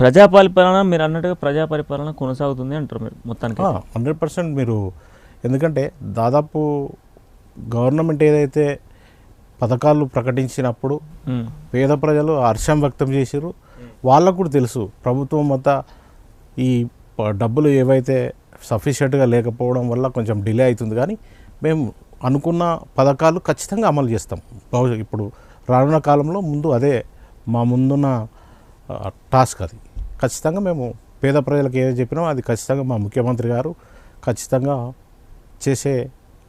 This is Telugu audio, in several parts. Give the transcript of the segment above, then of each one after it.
ప్రజాపరిపాలన మీరు అన్నట్టుగా ప్రజాపరిపాలన కొనసాగుతుంది అంటారు మీరు మొత్తానికి. హండ్రెడ్ పర్సెంట్ మీరు ఎందుకంటే దాదాపు గవర్నమెంట్ ఏదైతే పథకాలు ప్రకటించినప్పుడు పేద ప్రజలు హర్షం వ్యక్తం చేశారు వాళ్ళకు కూడా తెలుసు. ప్రభుత్వం మొత్తం ఈ డబ్బులు ఏవైతే సఫిషియెంట్గా లేకపోవడం వల్ల కొంచెం డిలే అవుతుంది. కానీ మేము అనుకున్న పథకాలు ఖచ్చితంగా అమలు చేస్తాం. భవిష్య- ఇప్పుడు రానున్న కాలంలో ముందు అదే మా ముందున్న టాస్క్ అది. ఖచ్చితంగా మేము పేద ప్రజలకు ఏదో చెప్పినా అది ఖచ్చితంగా మా ముఖ్యమంత్రి గారు ఖచ్చితంగా చేసే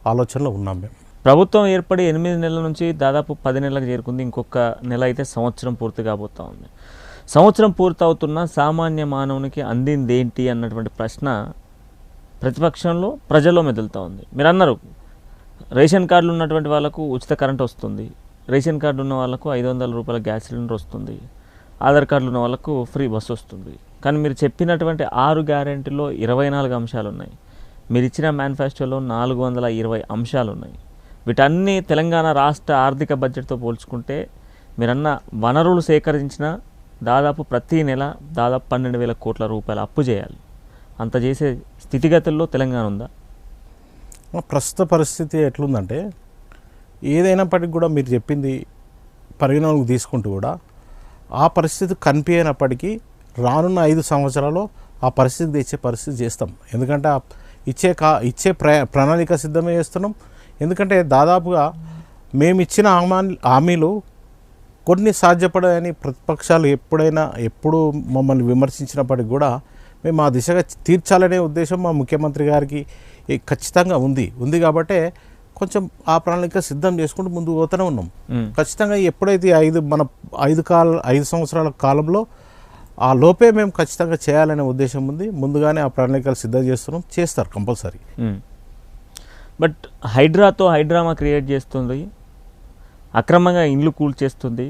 ఆలోచనలో ఉన్నాం మేము. ప్రభుత్వం ఏర్పడి ఎనిమిది నెలల నుంచి దాదాపు పది నెలలకు చేరుకుంది. ఇంకొక నెల అయితే సంవత్సరం పూర్తి కాబోతా ఉంది. సంవత్సరం పూర్తవుతున్న సామాన్య మానవునికి అందింది ఏంటి అన్నటువంటి ప్రశ్న ప్రతిపక్షంలో ప్రజల్లో మెదులుతూ ఉంది. మీరు అన్నారు రేషన్ కార్డులు ఉన్నటువంటి వాళ్ళకు ఉచిత కరెంట్ వస్తుంది. రేషన్ కార్డు ఉన్న వాళ్ళకు ఐదు వందల రూపాయల గ్యాస్ సిలిండర్ వస్తుంది. ఆధార్ కార్డులు ఉన్న వాళ్ళకు ఫ్రీ బస్సు వస్తుంది. కానీ మీరు చెప్పినటువంటి ఆరు గ్యారెంటీలో ఇరవై నాలుగు అంశాలు ఉన్నాయి. మీరు ఇచ్చిన మేనిఫెస్టోలో నాలుగు వందల ఇరవై అంశాలు ఉన్నాయి. వీటన్నీ తెలంగాణ రాష్ట్ర ఆర్థిక బడ్జెట్తో పోల్చుకుంటే మీరన్న వనరులు సేకరించిన దాదాపు ప్రతి నెల దాదాపు పన్నెండు వేల కోట్ల రూపాయల అప్పు చేయాలి. అంత చేసే స్థితిగతుల్లో తెలంగాణ ఉందా? ప్రస్తుత పరిస్థితి ఎట్లుందంటే ఏదైనప్పటికీ కూడా మీరు చెప్పింది పరిగణనకు తీసుకుంటూ కూడా ఆ పరిస్థితి కనిపించినప్పటికీ రానున్న ఐదు సంవత్సరాల్లో ఆ పరిస్థితి తెచ్చే పరిస్థితి చేస్తాం. ఎందుకంటే ఇచ్చే కా ఇచ్చే ప్ర ప్రణాళిక సిద్ధమే చేస్తున్నాం. ఎందుకంటే దాదాపుగా మేము ఇచ్చిన హామీ హామీలు కొన్ని సాధ్యపడని ప్రతిపక్షాలు ఎప్పుడైనా ఎప్పుడు మమ్మల్ని విమర్శించినప్పటికి కూడా మేము ఆ దిశగా తీర్చాలనే ఉద్దేశం మా ముఖ్యమంత్రి గారికి ఖచ్చితంగా ఉంది. ఉంది కాబట్టే కొంచెం ఆ ప్రణాళిక సిద్ధం చేసుకుంటూ ముందుకు పోతూనే ఉన్నాం. ఖచ్చితంగా ఎప్పుడైతే ఐదు మన ఐదు కాల ఐదు సంవత్సరాల కాలంలో ఆ లోపే మేము ఖచ్చితంగా చేయాలనే ఉద్దేశం ఉంది. ముందుగానే ఆ ప్రణాళికలు సిద్ధం చేస్తున్నాం. చేస్తారు కంపల్సరీ. బట్ హైడ్రాతో హైడ్రామా క్రియేట్ చేస్తుంది. అక్రమంగా ఇండ్లు కూల్చేస్తుంది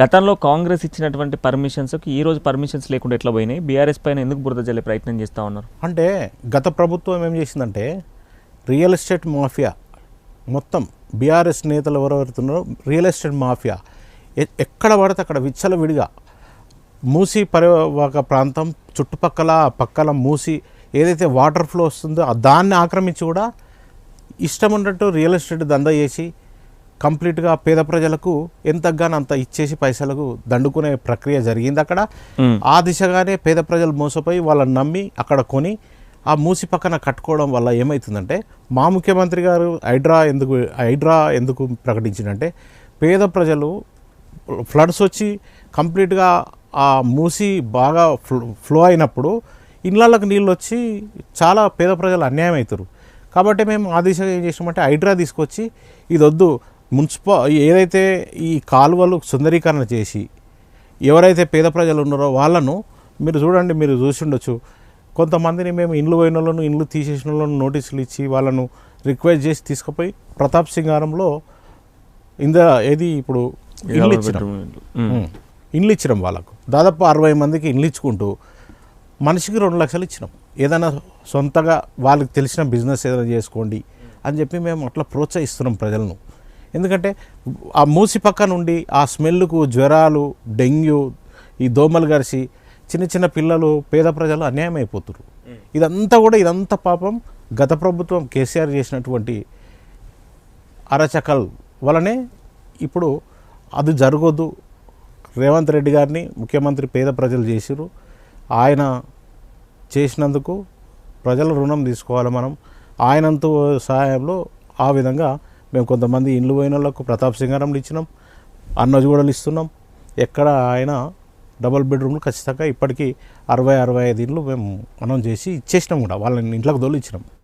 గతంలో కాంగ్రెస్ ఇచ్చినటువంటి పర్మిషన్స్కి ఈ రోజు పర్మిషన్స్ లేకుండా ఎట్లా పోయినాయి? బీఆర్ఎస్ పైన ఎందుకు బురద జల్లే ప్రయత్నం చేస్తూ ఉన్నారు? అంటే గత ప్రభుత్వం ఏం చేసిందంటే రియల్ ఎస్టేట్ మాఫియా మొత్తం బీఆర్ఎస్ నేతలు ఎవరెవరుతున్నారో రియల్ ఎస్టేట్ మాఫియా ఎ- ఎక్కడ పడితే అక్కడ విచ్చల విడిగా మూసి పరివాహక ప్రాంతం చుట్టుపక్కల పక్కల మూసి ఏదైతే వాటర్ ఫ్లో వస్తుందో దాన్ని ఆక్రమించి కూడా ఇష్టం ఉన్నట్టు రియల్ ఎస్టేట్ దందా చేసి కంప్లీట్గా పేద ప్రజలకు ఎంత గాని అంత ఇచ్చేసి పైసలకు దండుకునే ప్రక్రియ జరిగింది అక్కడ. ఆ దిశగానే పేద ప్రజలు మోసపోయి వాళ్ళని నమ్మి అక్కడ కొని ఆ మూసి పక్కన కట్టుకోవడం వల్ల ఏమవుతుందంటే మా ముఖ్యమంత్రి గారు హైడ్రా ఎందుకు హైడ్రా ఎందుకు ప్రకటించిందంటే పేద ప్రజలు ఫ్లడ్స్ వచ్చి కంప్లీట్గా ఆ మూసి బాగా ఫ్లో ఫ్లో అయినప్పుడు ఇళ్ళకు నీళ్ళు వచ్చి చాలా పేద ప్రజలు అన్యాయం అవుతారు. కాబట్టి మేము ఆ దిశగా ఏం చేసామంటే హైడ్రా తీసుకొచ్చి ఇది వద్దు మున్సిపా ఏదైతే ఈ కాలువలు సుందరీకరణ చేసి ఎవరైతే పేద ప్రజలు ఉన్నారో వాళ్ళను మీరు చూడండి మీరు చూసి ఉండొచ్చు. కొంతమందిని మేము ఇండ్లు పోయిన వాళ్ళను ఇండ్లు తీసేసిన వాళ్ళను నోటీసులు ఇచ్చి వాళ్ళను రిక్వెస్ట్ చేసి తీసుకుపోయి ప్రతాప్ సింగారంలో ఇంద ఏది ఇప్పుడు ఇల్లు డబుల్ ఇచ్చినాం. ఇండ్లు ఇచ్చినాం వాళ్ళకు. దాదాపు అరవై మందికి ఇండ్లు ఇచ్చుకుంటూ మనిషికి రెండు లక్షలు ఇచ్చినాం. ఏదైనా సొంతగా వాళ్ళకి తెలిసిన బిజినెస్ ఏదైనా చేసుకోండి అని చెప్పి మేము అట్లా ప్రోత్సహిస్తున్నాం ప్రజలను. ఎందుకంటే ఆ మూసి పక్క నుండి ఆ స్మెల్కు జ్వరాలు డెంగ్యూ ఈ దోమలు గరిసి చిన్న చిన్న పిల్లలు పేద ప్రజలు అన్యాయం అయిపోతున్నారు ఇదంతా కూడా ఇదంతా పాపం గత ప్రభుత్వం కేసీఆర్ చేసినటువంటి అరచకల్ వలనే ఇప్పుడు అది జరగొద్దు. రేవంత్ రెడ్డి గారిని ముఖ్యమంత్రి పేద ప్రజలు చేసిరు ఆయన చేసినందుకు ప్రజల రుణం తీసుకోవాలి మనం. ఆయనంతు సహాయంలో ఆ విధంగా మేము కొంతమంది ఇండ్లు పోయిన వాళ్ళకు ప్రతాప్ సింగారంలు ఇచ్చినాం అన్నజూడలు ఇస్తున్నాం. ఎక్కడ ఆయన డబల్ బెడ్రూమ్లు ఖచ్చితంగా ఇప్పటికీ అరవై అరవై ఐదు ఇళ్ళు మేము మనం చేసి ఇచ్చేసినాం కూడా. వాళ్ళని ఇంట్లోకి తోలిచ్చినాం. ఇచ్చినాం